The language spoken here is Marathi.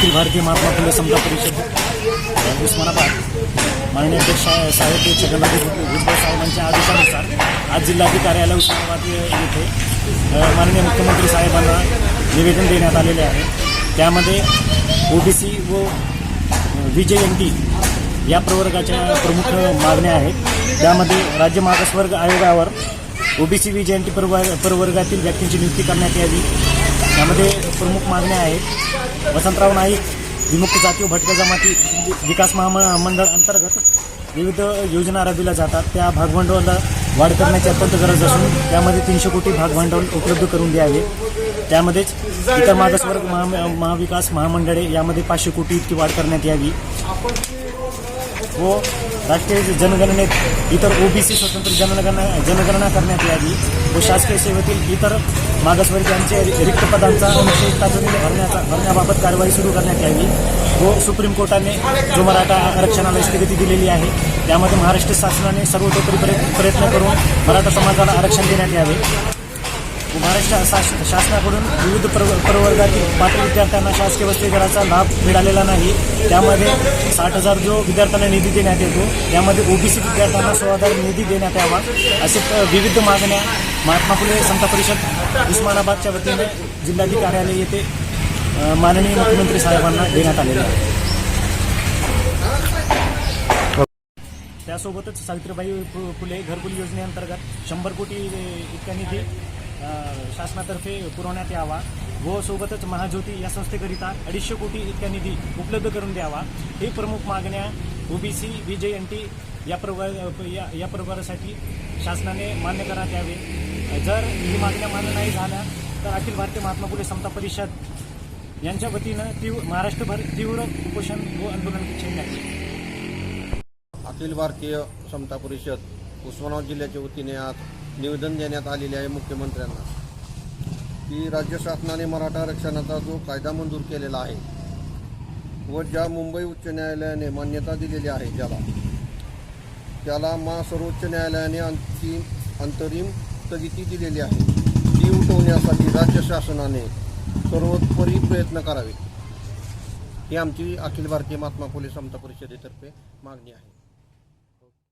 अखिल भारतीय महात्मा फुले समता परिषद उस्मानाबाद माननीय अध्यक्ष साहेब छगनराजे भुजबळ साहेबांच्या आदेशानुसार आज जिल्हाधिकारी कार्यालय उस्मानाबाद येथे माननीय मुख्यमंत्री साहेबांना निवेदन देण्यात आलेले आहे. त्यामध्ये ओबीसी व व्ही या प्रवर्गाच्या प्रमुख मागण्या आहेत. त्यामध्ये राज्य मागासवर्ग आयोगावर ओबीसी व्ही प्रवर्ग प्रवर्गातील व्यक्तींची नियुक्ती करण्यात यावी. त्यामध्ये प्रमुख मागण्या आहेत. वसंतराव नाईक विमुक्त जाती भटक्या जमाती विकास महामंडळ अंतर्गत विविध योजना राबविल्या जातात. त्या भागभांडवला वाढ करण्याची अत्यंत गरज असून त्यामध्ये तीनशे कोटी भागभांडवल उपलब्ध करून द्यावे त्यामध्येच इतर मागासवर्ग महा महाविकास महामंडळे यामध्ये पाचशे कोटी इतकी वाढ करण्यात यावी. हो, व राष्ट्रीय जनगणनेत इतर ओबीसी स्वतंत्र जनगणना जनगणना करण्यात यावी व शासकीय सेवेतील इतर मागासवर्गीयांचे रिक्त पदांचा अनुच्छेद तातडीने भरण्याचा भरण्याबाबत कारवाई सुरू करण्यात यावी व सुप्रीम कोर्टाने जो मराठा आरक्षणाला स्थगिती दिलेली आहे त्यामध्ये महाराष्ट्र शासनाने सर्वतोपरी प्रयत्न प्रयत्न करून मराठा समाजाला आरक्षण देण्यात यावे. महाराष्ट्र शास- शासनाकडून विविध प्रव प्रवर्गातील पात्र विद्यार्थ्यांना शासकीय वसतिगृहाचा लाभ मिळालेला नाही. त्यामध्ये साठ हजार जो विद्यार्थ्यांना निधी देण्यात येतो त्यामध्ये ओबीसी विद्यार्थ्यांना सोळा हजार निधी देण्यात यावा असे विविध मागण्या महात्मा फुले समता परिषद उस्मानाबादच्या वतीने जिल्हाधिकारी कार्यालय येथे माननीय मुख्यमंत्री साहेबांना देण्यात आलेल्या आहे. त्यासोबतच सावित्रीबाई फु- फुले घरकुल योजनेअंतर्गत शंभर कोटी इतका निधी शासनातर्फे पुरवण्यात यावा. व सोबतच महाज्योती या संस्थेकरिता अडीचशे कोटी इतका निधी उपलब्ध करून द्यावा. हे प्रमुख मागण्या ओबीसी विजयंती या प्रवर्ग या या प्रवर्गासाठी शासनाने मान्य करण्यात यावे. जर ही मागण्या मान्य नाही झाल्या तर अखिल भारतीय महात्मा फुले समता परिषद यांच्या वतीनं तीव्र महाराष्ट्रभर तीव्र उपोषण व आंदोलन छेडण्यात अखिल भारतीय समता परिषद उस्मानाबाद जिल्ह्याच्या वतीने आज निवेदन देण्यात आलेले आहे मुख्यमंत्र्यांना. की राज्य शासनाने मराठा आरक्षणाचा जो कायदा मंजूर केलेला आहे व ज्या मुंबई उच्च न्यायालयाने मान्यता दिलेली आहे ज्याला त्याला मा सर्वोच्च न्यायालयाने अंतिम अंतरिम स्थगिती दिलेली आहे ती उठवण्यासाठी राज्य शासनाने सर्वोपरी प्रयत्न करावे. ही आमची अखिल भारतीय महात्मा फुले समता परिषदेतर्फे मागणी आहे.